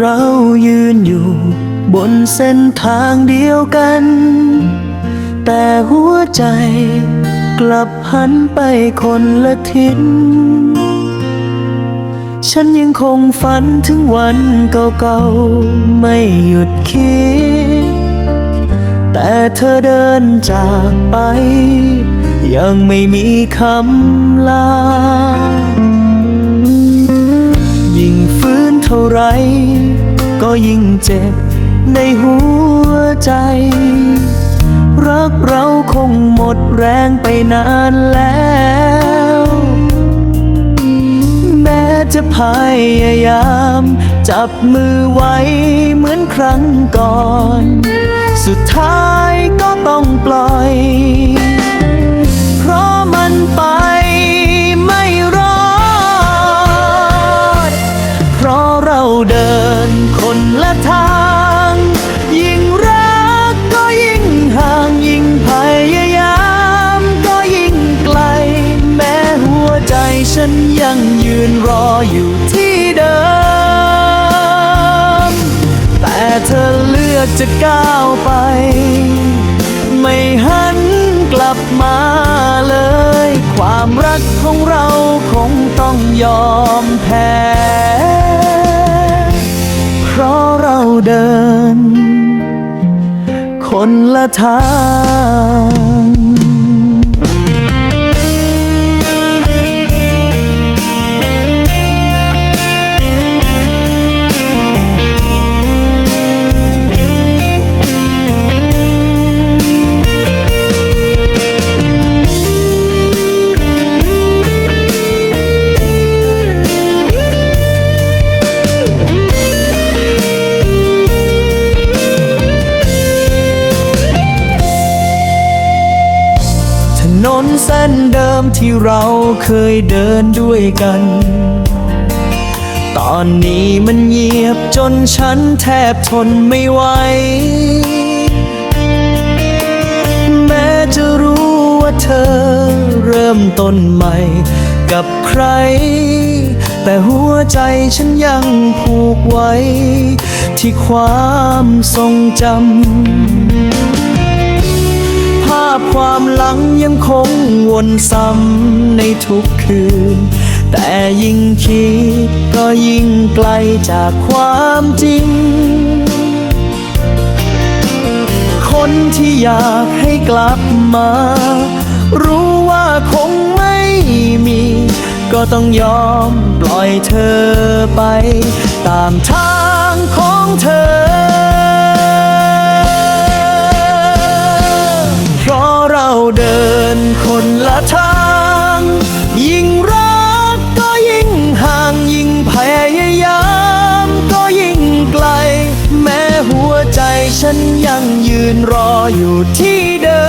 เรายืนอยู่ บนเส้นทางเดียวกัน แต่หัวใจกลับหันไปคนละทิศฉันยังคงฝันถึงวันเก่าๆ ไม่หยุดคิด แต่เธอเดินจากไป ยังไม่มีคำลา ท่าไร ก็ยิ่งเจ็บในหัวใจ รักเราคงหมดแรงไปนานแล้ว แม้จะพยายาม จับมือไว้เหมือนครั้งก่อน สุดท้ายก็ต้องปล่อย ยังยืนรออยู่ที่เดิม แต่เธอเลือกจะก้าวไป ไม่หันกลับมาเลย ความรักของเราคงต้องยอมแพ้ เพราะเราเดิน คนละทาง นเส้นเดิมที่เราเคยเดินด้วยกัน ตอนนี้มันเงียบจนฉันแทบทนไม่ไหว แม้จะรู้ว่าเธอเริ่มต้นใหม่กับใคร แต่หัวใจฉันยังผูกไว้ ที่ความทรงจำาพความหลังยังคงวนซ้ำในทุกคืน แต่ยิ่งคิดก็ยิ่งไกลจากความจริง คนที่อยากให้กลับมา รู้ว่าคงไม่มี ก็ต้องยอมปล่อยเธอไป ตามทางของเธอ เราเดินคนละทาง ยิ่งรักก็ยิ่งห่างยิ่งพยายามก็ยิ่งไกล แม้หัวใจฉันยังยืนรออยู่ที่เดิ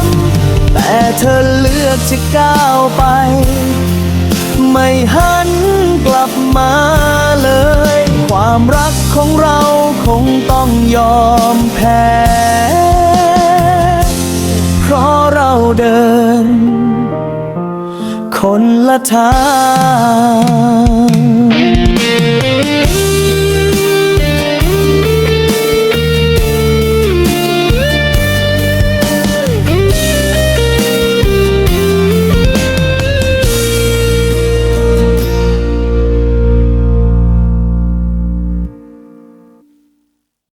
ม แต่เธอเลือกจะก้าวไป ไม่หันกลับมาเลย ความรักของเราคงต้องยอมแพ้ เดิน คนละทาง